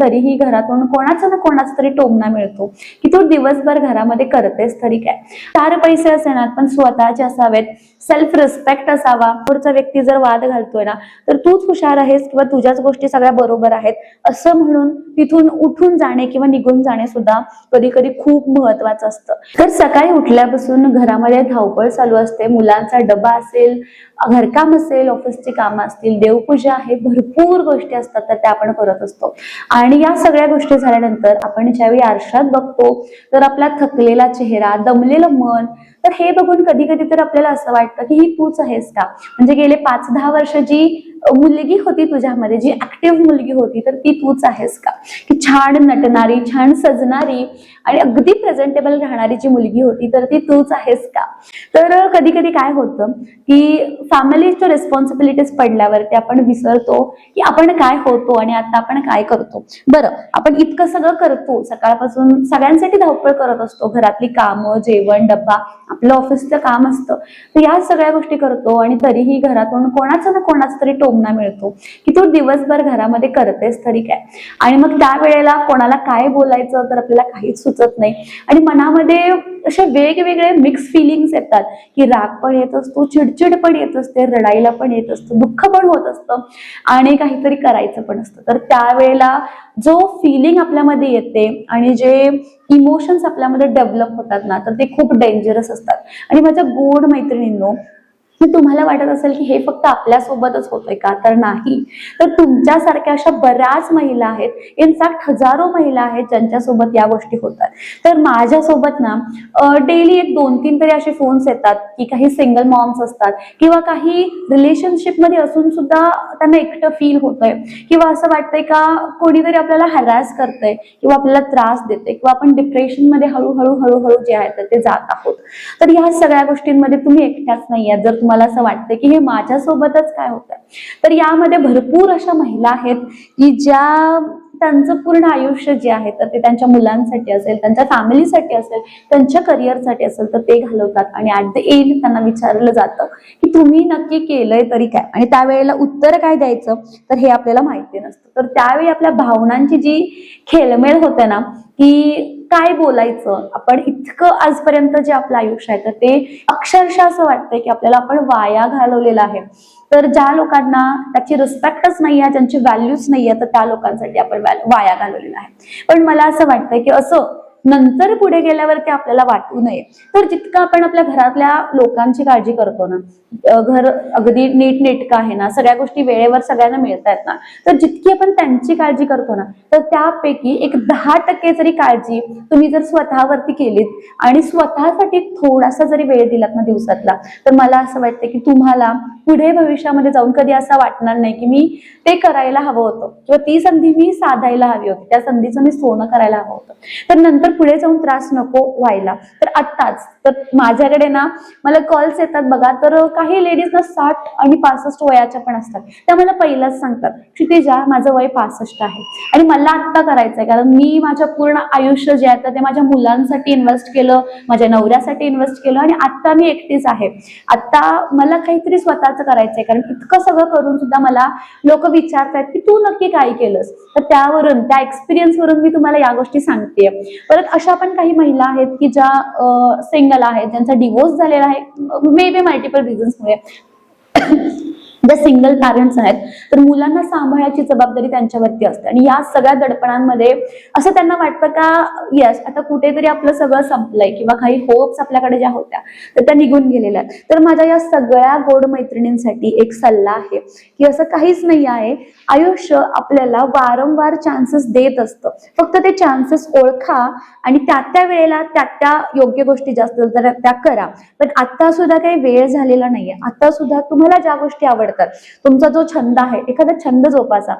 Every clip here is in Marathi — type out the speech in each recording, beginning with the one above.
तरीही घरातून कोणाचा ना कोणाचा तरी टोमणा मिळतो. की तू दिवसभर घरामध्ये करतेस तरी काय. चार पैसे असेनात पण स्वतःचे असावेत. सेल्फ रिस्पेक्ट असावा. पुढचा व्यक्ती जर वाद घालतोय ना तर तूच हुशार आहेस किंवा तुझ्याच गोष्टी सगळ्या बरोबर आहेत. असं म्हणून तिथून उठून जाणे किंवा निघून जाणे सुद्धा कधी कधी खूप महत्वाचं असतं. तर सकाळी उठल्यापासून घरामध्ये धावपळ चालू असते. मुलांचा डबा असेल घरकाम असेल ऑफिसची कामं असतील देवपूजा आहे भरपूर गोष्टी असतात तर त्या आपण करत असतो. आणि या सगळ्या गोष्टी झाल्यानंतर आपण ज्यावेळी आरशात बघतो तर आपला थकलेला चेहरा दमलेलं मन तर हे बघून कधी कधी तर आपल्याला असं वाटतं की ही तूच आहेस का? म्हणजे गेले पाच दहा वर्ष जी मुलगी होती तुझ्यामध्ये जी ऍक्टिव्ह मुलगी होती तर ती तूच आहेस का? की छान नटणारी छान सजणारी आणि अगदी प्रेझेंटेबल राहणारी जी मुलगी होती तर ती तूच आहेस का? तर कधी कधी काय होतं की फॅमिलीच्या रेस्पॉन्सिबिलिटीज पडल्यावरती आपण विसरतो की आपण काय होतो आणि आता आपण काय करतो. बरं आपण इतकं सगळं करतो. सकाळपासून सगळ्यांसाठी धावपळ करत असतो. घरातली कामं जेवण डब्बा आपलं ऑफिसचं काम असतं. तर या सगळ्या गोष्टी करतो आणि तरीही घरातून कोणाचं ना कोणाचं तरी टोमणा मिळतो की तू दिवसभर घरामध्ये करतेस तरी काय? आणि मग त्यावेळेला कोणाला काय बोलायचं तर आपल्याला काहीच सुचत नाही. आणि मनामध्ये असे वेगवेगळे मिक्स फिलिंग्स येतात की राग पण येत असतो चिडचिड पण येत असते रडायला पण येत असतं दुःख पण होत असतं आणि काहीतरी करायचं पण असतं. तर त्यावेळेला जो फिलिंग आपल्यामध्ये येते आणि जे इमोशन्स आपल्यामध्ये डेव्हलप होतात ना तर ते खूप डेंजरस असतात. आणि माझ्या गोड मैत्रिणींनो तुम्हाला वाटत असेल की हे फक्त आपल्यासोबतच होतंय का? तर नाही. तर तुमच्यासारख्या अशा बऱ्याच महिला आहेत इनफॅक्ट हजारो महिला आहेत ज्यांच्यासोबत या गोष्टी होतात. तर माझ्यासोबत ना डेली एक दोन तीन तरी असे फोन्स येतात की काही सिंगल मॉम्स असतात किंवा काही रिलेशनशिपमध्ये असून सुद्धा त्यांना एकटं फील होतंय. किंवा असं वाटतंय का कोणीतरी आपल्याला हॅरॅस करतंय किंवा आपल्याला त्रास देते किंवा आपण डिप्रेशनमध्ये हळूहळू हळूहळू जे आहे ते जात आहोत. तर ह्या सगळ्या गोष्टींमध्ये तुम्ही एकट्याच नाही आहात जर तुम्हाला असं वाटतं की हे माझ्यासोबतच काय होतं? तर यामध्ये भरपूर अशा महिला आहेत की ज्या त्यांचं पूर्ण आयुष्य जे आहे तर ते त्यांच्या मुलांसाठी असेल त्यांच्या फॅमिलीसाठी असेल त्यांच्या करिअरसाठी असेल तर ते घालवतात. आणि ऍट द एंड त्यांना विचारलं जातं की तुम्ही नक्की केलंय तरी काय? आणि त्यावेळेला उत्तर काय द्यायचं? तर हे आपल्याला माहिती नसतं. तर त्यावेळी आपल्या भावनांची जी खेळमेळ होते ना की काय बोलायचं? आपण इतकं आजपर्यंत जे आपलं आयुष्य आहे तर ते अक्षरशः असं वाटतंय की आपल्याला आपण वाया घालवलेलं आहे. तर ज्या लोकांना त्याची रिस्पेक्टच नाही आहे ज्यांची व्हॅल्यूच नाही आहे तर त्या लोकांसाठी आपण वाया घालवलेलं आहे. पण मला असं वाटतंय की असं नंतर पुढे गेल्यावरती आपल्याला वाटू नये. तर जितकं आपण आपल्या घरातल्या लोकांची काळजी करतो ना घर अगदी नीट नेटकं आहे ना सगळ्या गोष्टी वेळेवर सगळ्यांना मिळतायत ना तर जितकी आपण त्यांची काळजी करतो ना तर त्यापैकी एक दहा टक्के जरी काळजी तुम्ही जर स्वतःवरती केलीत आणि स्वतःसाठी थोडासा जरी वेळ दिलात ना दिवसातला तर मला असं वाटतं की तुम्हाला पुढे भविष्यामध्ये जाऊन कधी असं वाटणार नाही की मी ते करायला हवं होतं. किंवा ती संधी मी साधायला हवी होती त्या संधीचं मी सोनं करायला हवं होतं. तर नंतर पुढे जाऊन त्रास नको व्हायला. तर आत्ताच तर माझ्याकडे ना मला कॉल्स येतात बघा तर काही लेडीज ना साठ आणि पासष्ट वयाच्या पण असतात. त्या मला पहिलाच सांगतात क्षितिजा माझं वय पासष्ट आहे. आणि मला आत्ता करायचंय कारण मी माझ्या पूर्ण आयुष्य जे आहे ते माझ्या मुलांसाठी इन्व्हेस्ट केलं माझ्या नवऱ्यासाठी इन्व्हेस्ट केलं आणि आत्ता मी एकटीच आहे. आत्ता मला काहीतरी स्वतःच करायचंय कारण इतकं सगळं करून सुद्धा मला लोक विचारतात की तू नक्की काय केलंस? तर त्यावरून त्या एक्सपिरियन्सवरून मी तुम्हाला या गोष्टी सांगते परत अशा पण काही महिला आहेत की ज्या सिंगल आहेत ज्यांचा डिवोर्स झालेला आहे. मे बी मल्टिपल रिझन्समुळे ज्या सिंगल पॅरेंट्स आहेत तर मुलांना सांभाळायची जबाबदारी त्यांच्यावरती असते. आणि या सगळ्या दडपणांमध्ये असं त्यांना वाटतं का यस आता कुठेतरी आपलं सगळं संपलंय किंवा काही होप्स आपल्याकडे ज्या होत्या तर त्या निघून गेलेल्या आहेत. तर माझ्या या सगळ्या गोड मैत्रिणींसाठी एक सल्ला आहे की असं काहीच नाही आहे आयुष्य आपल्याला वारंवार चान्सेस देत असतं. फक्त ते चान्सेस ओळखा आणि त्या त्या वेळेला त्या त्या योग्य गोष्टी जास्त तर त्या करा. पण आता सुद्धा काही वेळ झालेला नाहीये. आता सुद्धा तुम्हाला ज्या गोष्टी आवडतात तुमचा जो छंद आहे एखादा छंद जोपासा.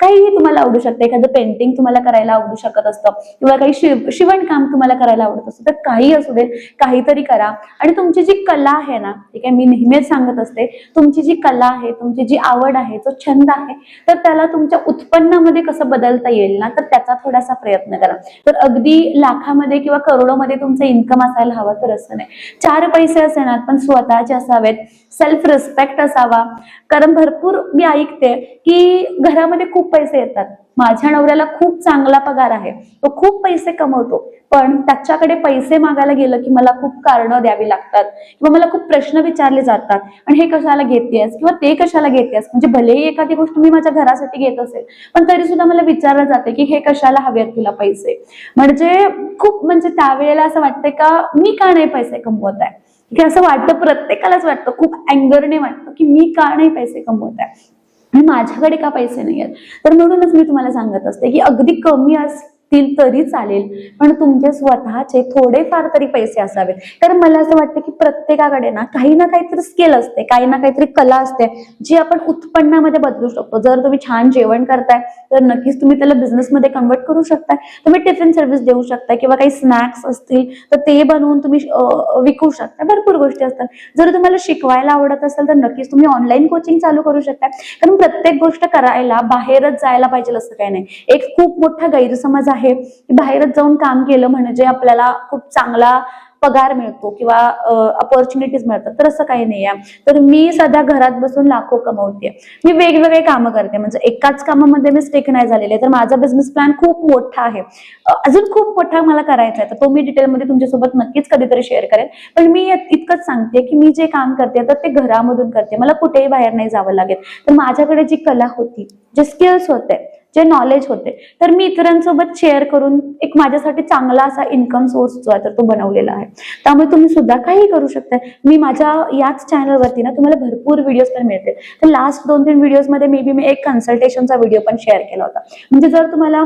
काहीही तुम्हाला आवडू शकतं. एखादं पेंटिंग तुम्हाला करायला आवडू शकत असतं. किंवा काही शिव शिवणकाम तुम्हाला करायला आवडत असतं. तर काही असू दे काहीतरी करा. आणि तुमची जी कला आहे ना ठीक आहे मी नेहमीच सांगत असते तुमची जी कला आहे तुमची जी आवड आहे जो छंद आहे तर त्याला तुमच्या उत्पन्नामध्ये कसं बदलता येईल ना तर त्याचा थोडासा प्रयत्न करा. तर अगदी लाखामध्ये किंवा करोडोमध्ये तुमचं इन्कम असायला हवं तर असं नाही. चार पैसे असणार पण स्वतःचे असावेत. सेल्फ रिस्पेक्ट असावा. कारण भरपूर मी ऐकते की घरामध्ये खूप पैसे येतात. माझ्या नवऱ्याला खूप चांगला पगार आहे. तो खूप पैसे कमवतो. पण त्याच्याकडे पैसे मागायला गेलं की मला खूप कारणं द्यावी लागतात. किंवा मला खूप प्रश्न विचारले जातात. आणि हे कशाला घेतेस? किंवा ते कशाला घेतेस? म्हणजे भलेही एखादी गोष्ट मी माझ्या घरासाठी घेत असेल पण तरी सुद्धा मला विचारलं जाते की हे कशाला हवे आहेत तुला पैसे? म्हणजे खूप म्हणजे त्यावेळेला असं वाटतंय का मी का नाही पैसे कमवत आहे? की असं वाटतं प्रत्येकालाच वाटतं. खूप अँगरने वाटतं की मी का नाही पैसे कमवत आहे? आणि माझ्याकडे का पैसे नाही आहेत तर म्हणूनच मी तुम्हाला सांगत असते की अगदी कमी असतील तरी चालेल. पण तुमचे स्वतःचे थोडेफार तरी पैसे असावेत. कारण मला असं वाटतं की प्रत्येकाकडे ना काही ना काहीतरी स्किल असते काही ना काहीतरी कला असते जी आपण उत्पन्नामध्ये बदलू शकतो. जर तुम्ही छान जेवण करताय तर नक्कीच तुम्ही त्याला बिझनेसमध्ये कन्वर्ट करू शकताय. तुम्ही टिफिन सर्व्हिस देऊ शकताय किंवा काही स्नॅक्स असतील तर ते बनवून तुम्ही विकू शकता भरपूर गोष्टी असतात. जर तुम्हाला शिकवायला आवडत असेल तर नक्कीच तुम्ही ऑनलाईन कोचिंग चालू करू शकता कारण प्रत्येक गोष्ट करायला बाहेरच जायला पाहिजे असं काही नाही. एक खूप मोठा गैरसमज आहे. की बाहेरच जाऊन काम केलं म्हणजे आपल्याला खूप चांगला पगार मिळतो किंवा अपॉर्च्युनिटीज मिळतात. तर असं काही नाही आहे. तर मी सध्या घरात बसून लाखो कमवते. मी वेगवेगळे कामं करते. म्हणजे एकाच कामामध्ये मी स्टिक नाही झालेले. तर माझा बिझनेस प्लॅन खूप मोठा आहे. अजून खूप मोठा मला करायचा आहे. तर तो मी डिटेलमध्ये तुमच्यासोबत नक्कीच कधीतरी शेअर करेन. पण मी इतकंच सांगते की मी जे काम करते तर ते घरामधून करते. मला कुठेही बाहेर नाही जावं लागेल तर माझ्याकडे जी कला होती जे स्किल्स होते जे नॉलेज होते. तर मी इतरांसोबत शेअर करून एक माझ्यासाठी चांगला असा इन्कम सोर्स जो आहे तर तो बनवलेला आहे. त्यामुळे तुम्ही सुद्धा काही करू शकता. मी माझ्या याच चॅनलवरती ना तुम्हाला भरपूर व्हिडिओज पण मिळतील. तर लास्ट दोन तीन व्हिडिओजमध्ये मे बी मी एक कन्सल्टेशनचा व्हिडिओ पण शेअर केला होता. म्हणजे जर तुम्हाला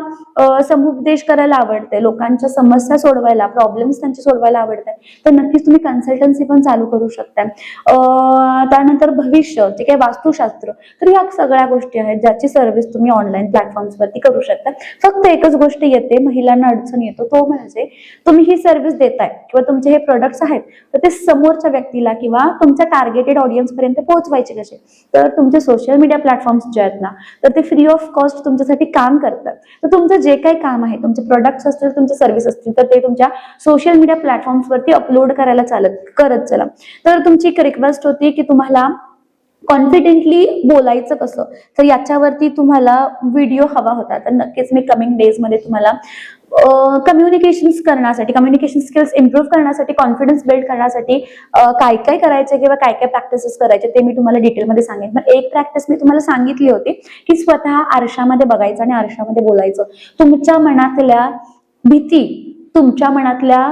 समुपदेश करायला आवडते लोकांच्या समस्या सोडवायला प्रॉब्लेम्स त्यांचे सोडवायला आवडतात तर नक्कीच तुम्ही कन्सल्टन्सी पण चालू करू शकता. त्यानंतर भविष्य जे काही वास्तुशास्त्र तर या सगळ्या गोष्टी आहेत ज्याची सर्व्हिस तुम्ही ऑनलाईन प्लॅटफॉर्म्सवरती करू शकता फक्त एकच गोष्ट येते महिलांना अडचण येतो तो म्हणजे तुम्ही ही सर्व्हिस देताय किंवा तुमचे हे प्रोडक्ट्स आहेत तर ते समोरच्या व्यक्तीला किंवा तुमच्या टार्गेटेड ऑडियन्स पर्यंत पोहोचवायचे कसे? तर तुमचे सोशल मीडिया प्लॅटफॉर्म्स जे आहेत ना तर ते फ्री ऑफ कॉस्ट तुमच्यासाठी काम करतात. तर तुमचं जे काही काम आहे तुमचे प्रोडक्ट्स असतील तुमचे सर्व्हिस असतील तर ते तुमच्या सोशल मीडिया प्लॅटफॉर्म्सवरती अपलोड करायला चालत करत चला. तर तुमची एक रिक्वेस्ट होती की तुम्हाला कॉन्फिडेंटली बोलायचं कसं? तर याच्यावरती तुम्हाला व्हिडिओ हवा होता. तर नक्कीच मी कमिंग डेजमध्ये तुम्हाला कम्युनिकेशन करण्यासाठी कम्युनिकेशन स्किल्स इम्प्रूव्ह करण्यासाठी कॉन्फिडन्स बिल्ड करण्यासाठी काय काय करायचं किंवा काय काय प्रॅक्टिसेस करायचे ते मी तुम्हाला डिटेलमध्ये सांगेन. पण एक प्रॅक्टिस मी तुम्हाला सांगितली होती की स्वतः आरशामध्ये बघायचं आणि आरशामध्ये बोलायचं. तुमच्या मनातल्या भीती तुमच्या मनातल्या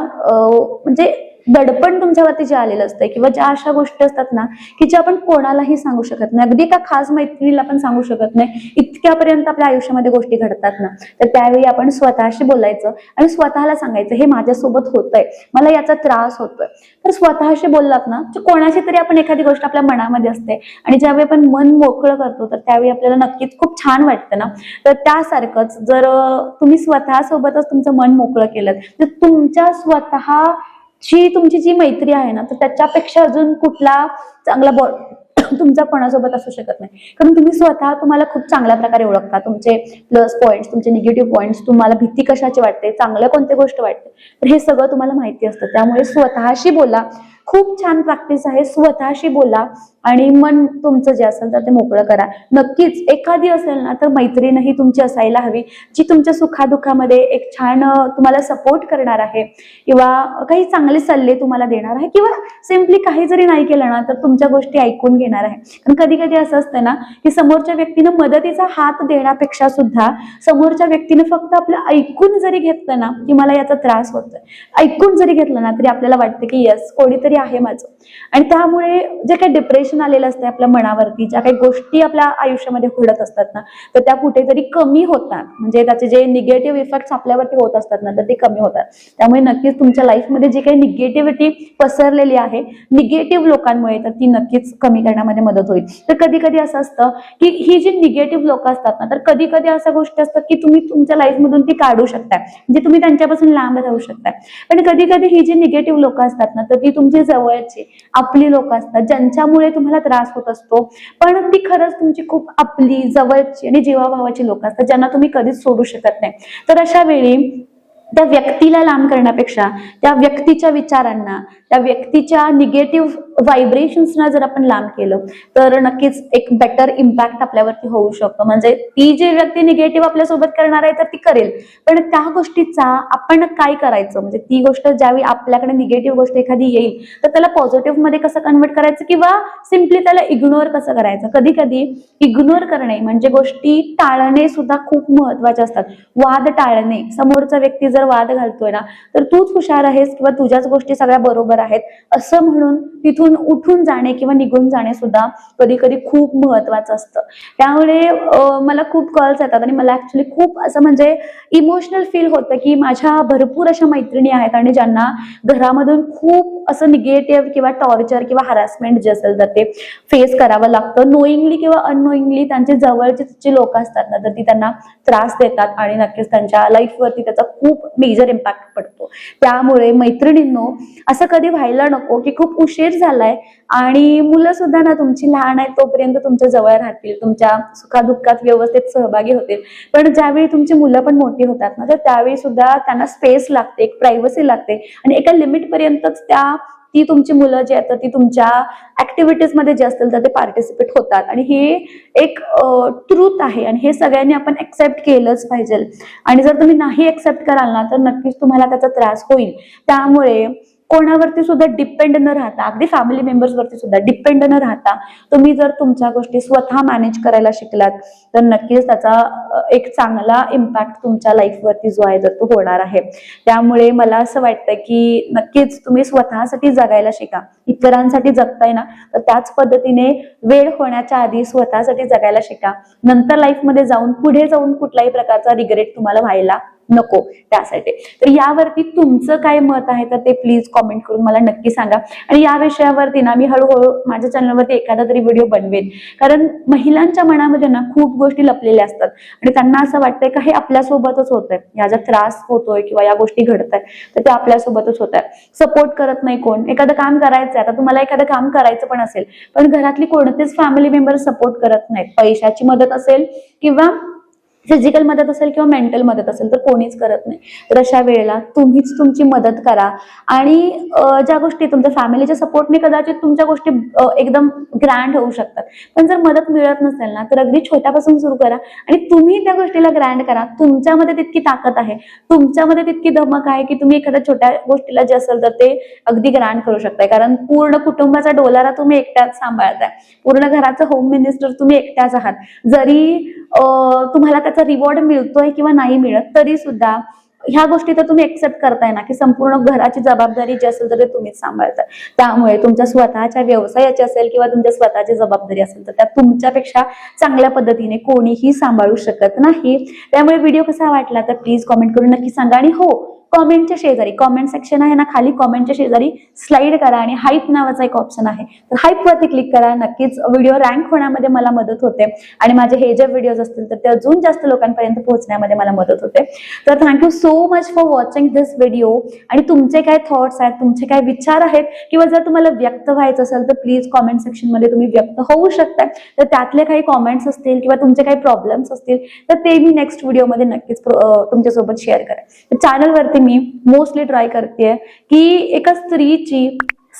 म्हणजे दडपण तुमच्यावरती जे आलेलं असतं किंवा ज्या अशा गोष्टी असतात ना की ज्या आपण कोणालाही सांगू शकत नाही. अगदी एका खास मैत्रिणीला पण सांगू शकत नाही. इतक्यापर्यंत आपल्या आयुष्यामध्ये गोष्टी घडतात ना तर त्यावेळी आपण स्वतःशी बोलायचं आणि स्वतःला सांगायचं हे माझ्यासोबत होतंय. मला याचा त्रास होतोय. तर स्वतःशी बोललात ना तर कोणाची तरी आपण एखादी गोष्ट आपल्या मनामध्ये असते आणि ज्यावेळी आपण मन मोकळं करतो तर त्यावेळी आपल्याला नक्कीच खूप छान वाटतं ना. तर त्यासारखंच जर तुम्ही स्वतःसोबतच तुमचं मन मोकळं केलं तर तुमच्या स्वतः ची तुमची जी मैत्री आहे ना तर त्याच्यापेक्षा अजून कुठला चांगला बॉ तुमचा कोणासोबत असू शकत नाही. कारण तुम्ही स्वतः तुम्हाला खूप चांगल्या प्रकारे ओळखता. तुमचे प्लस पॉईंट्स तुमचे निगेटिव्ह पॉईंट्स तुम्हाला भीती कशाची वाटते चांगल्या कोणत्या गोष्ट वाटते. तर हे सगळं तुम्हाला माहिती असतं. त्यामुळे स्वतःशी बोला. खूप छान प्रॅक्टिस आहे. स्वतःशी बोला आणि मन तुमचं जे असेल तर ते मोकळं करा. नक्कीच एखादी असेल ना तर मैत्रीणही तुमची असायला हवी जी तुमच्या सुखादुखामध्ये एक छान तुम्हाला सपोर्ट करणार आहे. किंवा काही चांगले सल्ले तुम्हाला देणार आहे किंवा सिम्पली काही जरी नाही केलं ना तर तुमच्या गोष्टी ऐकून घेणार आहे. कारण कधी कधी असं असतं ना की समोरच्या व्यक्तीनं मदतीचा हात देण्यापेक्षा सुद्धा समोरच्या व्यक्तीने फक्त आपलं ऐकून जरी घेतलं ना की मला याचा त्रास होतोय. ऐकून जरी घेतलं ना तरी आपल्याला वाटतं की यस कोणीतरी आहे माझं. आणि त्यामुळे जे काही डिप्रेशन आलेलं असते आपल्या मनावरती ज्या काही गोष्टी आपल्या आयुष्यामध्ये घडत असतात ना तर त्या कुठेतरी कमी होतात. म्हणजे त्याचे जे निगेटिव्ह इफेक्ट्स आपल्यावरती होत असतात ना तर ते कमी होतात. त्यामुळे नक्कीच तुमच्या लाईफमध्ये जी काही निगेटिव्हिटी पसरलेली आहे निगेटिव्ह लोकांमुळे तर ती नक्कीच कमी करण्यामध्ये मदत होईल. तर कधी कधी असं असतं की ही जी निगेटिव्ह लोक असतात ना तर कधी कधी अशा गोष्टी असतात की तुम्ही तुमच्या लाईफमधून ती काढू शकताय. म्हणजे तुम्ही त्यांच्यापासून लांब राहू शकताय. पण कधी कधी ही जी निगेटिव्ह लोक असतात ना तर ती तुमची जवळची आपली लोक असतात ज्यांच्यामुळे तुम्हाला त्रास होत असतो. पण ती खरंच तुमची खूप आपली जवळची आणि जीवाभावाची लोक असतात ज्यांना तुम्ही कधीच सोडू शकत नाही. तर अशा वेळी त्या व्यक्तीला लांब करण्यापेक्षा त्या व्यक्तीच्या विचारांना त्या व्यक्तीच्या निगेटिव्ह व्हायब्रेशन्सना जर आपण लांब केलं तर नक्कीच एक बेटर इम्पॅक्ट आपल्यावरती होऊ शकतो. म्हणजे ती जी व्यक्ती निगेटिव्ह आपल्यासोबत करणार आहे तर ती करेल. पण त्या गोष्टीचा आपण काय करायचं? म्हणजे ती गोष्ट ज्यावेळी आपल्याकडे निगेटिव्ह गोष्ट एखादी येईल तर त्याला पॉझिटिव्हमध्ये कसं कन्वर्ट करायचं किंवा सिम्पली त्याला इग्नोर कसं करायचं? कधी कधी इग्नोर करणे म्हणजे गोष्टी टाळणे सुद्धा खूप महत्त्वाचे असतात. वाद टाळणे समोरचा व्यक्ती जर वाद घालतोय ना तर तूच हुशार आहेस किंवा तुझ्याच गोष्टी सगळ्या बरोबर आहेत असं म्हणून तिथून उठून जाणे किंवा निघून जाणे सुद्धा कधी कधी खूप महत्वाचं असतं. त्यामुळे मला खूप कॉल्स येतात आणि मला ऍक्च्युली खूप असं म्हणजे इमोशनल फील होतं की माझ्या भरपूर अशा मैत्रिणी आहेत आणि ज्यांना घरामधून खूप असं निगेटिव्ह किंवा टॉर्चर किंवा हरासमेंट जे असेल तर ते फेस करावं लागतं. नोईंगली किंवा अननोईंगली त्यांचे जवळचे जे लोक असतात ना तर ती त्यांना त्रास देतात आणि नक्कीच त्यांच्या लाईफवरती त्याचा खूप मेजर इम्पॅक्ट पडतो. त्यामुळे मैत्रिणींनो असं कधी व्हायला नको की खूप उशीर झालाय आणि मुलं सुद्धा ना तुमची लहान आहेत तोपर्यंत तुमच्या जवळ राहतील तुमच्या सुखादुःखात व्यवस्थित सहभागी होतील. पण ज्यावेळी तुमची मुलं पण मोठी होतात ना तर त्यावेळी सुद्धा त्यांना स्पेस लागते एक प्रायव्हसी लागते. आणि एका लिमिटपर्यंतच त्या ती तुमची मुलं जी आहेत तर ती तुमच्या ऍक्टिव्हिटीजमध्ये जे असतील तर ते पार्टिसिपेट होतात. आणि हे एक ट्रूथ आहे आणि हे सगळ्यांनी आपण ऍक्सेप्ट केलंच पाहिजे. आणि जर तुम्ही नाही एक्सेप्ट कराल ना तर नक्कीच तुम्हाला त्याचा त्रास होईल. त्यामुळे कोणावरती सुद्धा डिपेंड न राहता अगदी फॅमिली मेंबर्सवरती सुद्धा डिपेंड न राहता तुम्ही जर तुमच्या गोष्टी स्वतः मॅनेज करायला शिकलात तर नक्कीच त्याचा एक चांगला इम्पॅक्ट तुमच्या लाईफवरती जो आहे तर तो होणार आहे. त्यामुळे मला असं वाटतं की नक्कीच तुम्ही स्वतःसाठी जगायला शिका. इतरांसाठी जगताय ना तर त्याच पद्धतीने वेळ होण्याच्या आधी स्वतःसाठी जगायला शिका. नंतर लाईफमध्ये जाऊन पुढे जाऊन कुठल्याही प्रकारचा रिग्रेट तुम्हाला व्हायला नको त्यासाठी. तर यावरती तुमचं काय मत आहे? तर ते प्लीज कॉमेंट करून मला नक्की सांगा. आणि या विषयावरती ना मी हळूहळू माझ्या चॅनलवरती एखादा तरी व्हिडिओ बनवेन. कारण महिलांच्या मनामध्ये ना खूप गोष्टी लपलेल्या असतात. आणि त्यांना असं वाटतंय का हे आपल्यासोबतच होतंय. याचा त्रास होतोय किंवा या गोष्टी घडत आहेत तर ते आपल्यासोबतच होत आहे सपोर्ट करत नाही कोण. एखादं काम करायचं आता तुम्हाला एखादं काम करायचं पण असेल पण घरातली कोणतेच फॅमिली मेंबर सपोर्ट करत नाहीत. पैशाची मदत असेल किंवा फिजिकल मदत असेल किंवा मेंटल मदत असेल तर कोणीच करत नाही. तर अशा वेळेला तुम्हीच तुमची मदत करा. आणि ज्या गोष्टी तुमच्या फॅमिलीच्या सपोर्टने कदाचित तुमच्या गोष्टी एकदम ग्रँड होऊ शकतात. पण जर मदत मिळत नसेल ना तर अगदी छोट्यापासून सुरू करा. आणि तुम्ही त्या गोष्टीला ग्रँड करा. तुमच्यामध्ये तितकी ताकद आहे. तुमच्यामध्ये तितकी धमक आहे की तुम्ही एखाद्या छोट्या गोष्टीला जे असेल तर ते अगदी ग्रँड करू शकताय. कारण पूर्ण कुटुंबाचा डोलारा तुम्ही एकट्याच सांभाळताय. पूर्ण घराचं होम मिनिस्टर तुम्ही एकट्याच आहात. जरी तुम्हाला त्याचा रिवॉर्ड मिळतोय किंवा नाही मिळत तरी सुद्धा ह्या गोष्टी तर तुम्ही एक्सेप्ट करताय ना की संपूर्ण घराची जबाबदारी जी असेल तर ते तुम्हीच सांभाळताय. त्यामुळे तुमच्या स्वतःच्या व्यवसायाची असेल किंवा तुमच्या स्वतःची जबाबदारी असेल तर त्या तुमच्यापेक्षा चांगल्या पद्धतीने कोणीही सांभाळू शकत नाही. त्यामुळे व्हिडिओ कसा वाटला तर प्लीज कॉमेंट करून नक्की सांगा. आणि हो कॉमेंटच्या शेजारी कॉमेंट सेक्शन आहे ना खाली कॉमेंटच्या शेजारी स्लाइड करा आणि हाईप नावाचा एक ऑप्शन आहे. तर हाईप वरती क्लिक करा नक्कीच व्हिडिओ रँक होण्यामध्ये मला मदत होते. आणि माझे हे जे व्हिडिओज असतील तर ते अजून जास्त लोकांपर्यंत पोहोचण्यामध्ये मला मदत होते. तर thank you so much for watching this video आणि तुमचे काय थॉट्स आहेत तुमचे काय विचार आहेत किंवा जर तुम्हाला व्यक्त व्हायचं असेल तर प्लीज कॉमेंट सेक्शनमध्ये तुम्ही व्यक्त होऊ शकता. तर त्यातले काही कॉमेंट्स असतील किंवा तुमचे काही प्रॉब्लेम्स असतील तर ते मी नेक्स्ट व्हिडिओमध्ये नक्कीच तुमच्यासोबत शेअर करेन. चॅनलवरती मी मोस्टली ट्राय करते की एका स्त्रीची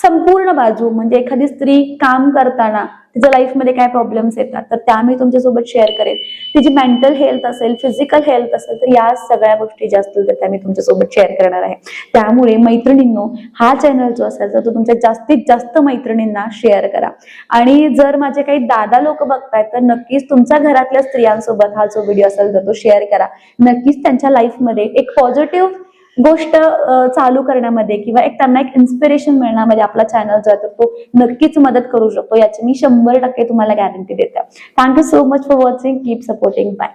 संपूर्ण बाजू म्हणजे एखादी स्त्री काम करताना तिच्या लाईफमध्ये काय प्रॉब्लेम्स येतात तर त्या मी तुमच्यासोबत शेअर करेन. तिची मेंटल हेल्थ असेल फिजिकल हेल्थ असेल तर या सगळ्या गोष्टी ज्या असतील तर त्या मी तुमच्यासोबत शेअर करणार आहे. त्यामुळे मैत्रिणींनो हा चॅनल जो असेल तर तो तुमच्या जास्तीत जास्त मैत्रिणींना शेअर करा. आणि जर माझे काही दादा लोक बघतायत तर नक्कीच तुमच्या घरातल्या स्त्रियांसोबत हा जो व्हिडिओ असेल तर तो शेअर करा. नक्कीच त्यांच्या लाईफमध्ये एक पॉझिटिव्ह गोष्ट चालू करण्यामध्ये किंवा एक त्यांना एक इन्स्पिरेशन मिळण्यामध्ये आपला चॅनल जो आहे तो नक्कीच मदत करू शकतो. याची मी शंभर टक्के तुम्हाला गॅरंटी देते. Thank you so much for watching keep supporting bye